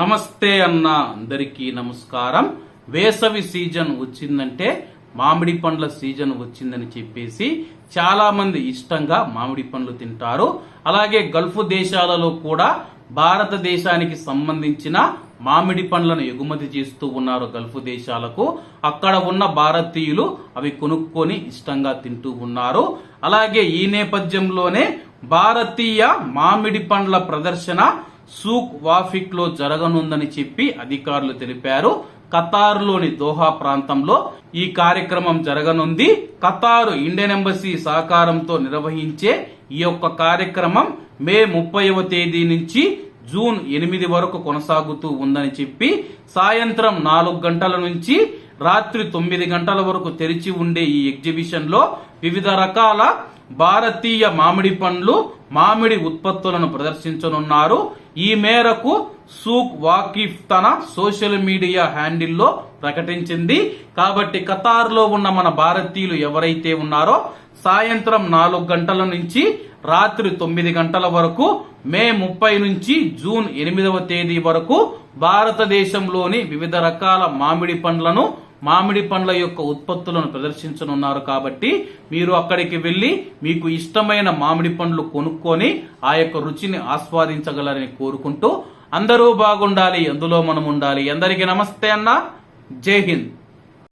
నమస్తే అన్న అందరికీ నమస్కారం. వేసవి సీజన్ వచ్చిందంటే మామిడి పండ్ల సీజన్ వచ్చిందని చెప్పేసి చాలా మంది ఇష్టంగా మామిడి పండ్లు తింటారు. అలాగే గల్ఫ్ దేశాలలో కూడా భారతదేశానికి సంబంధించిన మామిడి పండ్లను ఎగుమతి చేస్తూ ఉన్నారు గల్ఫ్ దేశాలకు. అక్కడ ఉన్న భారతీయులు అవి కొనుక్కొని ఇష్టంగా తింటూ ఉన్నారు. అలాగే ఈ నేపథ్యంలోనే భారతీయ మామిడి పండ్ల ప్రదర్శన సూక్ వాఫిక్లో జరగనుందని చెప్పి అధికారులు తెలిపారు. ఖతార్లోని దోహా ప్రాంతంలో ఈ కార్యక్రమం జరగనుంది. ఖతారు ఇండియన్ ఎంబసీ సహకారంతో నిర్వహించే ఈ యొక్క కార్యక్రమం మే ముప్పైవ తేదీ నుంచి జూన్ ఎనిమిది వరకు కొనసాగుతూ ఉందని చెప్పి సాయంత్రం నాలుగు గంటల నుంచి రాత్రి తొమ్మిది గంటల వరకు తెరిచి ఉండే ఈ ఎగ్జిబిషన్లో వివిధ రకాల భారతీయ మామిడి పండ్లు మామిడి ఉత్పత్తులను ప్రదర్శించనున్నారు. ఈ మేరకు సూక్ వాకిఫ్ తన సోషల్ మీడియా హ్యాండిల్లో ప్రకటించింది. కాబట్టి ఖతార్లో ఉన్న మన భారతీయులు ఎవరైతే ఉన్నారో సాయంత్రం నాలుగు గంటల నుంచి రాత్రి తొమ్మిది గంటల వరకు మే ముప్పై నుంచి జూన్ ఎనిమిదవ తేదీ వరకు భారతదేశంలోని వివిధ రకాల మామిడి పండ్లను మామిడి పండ్ల యొక్క ఉత్పత్తులను ప్రదర్శించనున్నారు కాబట్టి మీరు అక్కడికి వెళ్ళి మీకు ఇష్టమైన మామిడి పండ్లు కొనుక్కొని ఆ యొక్క రుచిని ఆస్వాదించగలరని కోరుకుంటూ అందరూ బాగుండాలి అందులో మనం ఉండాలి. అందరికీ నమస్తే అన్న. జై హింద్.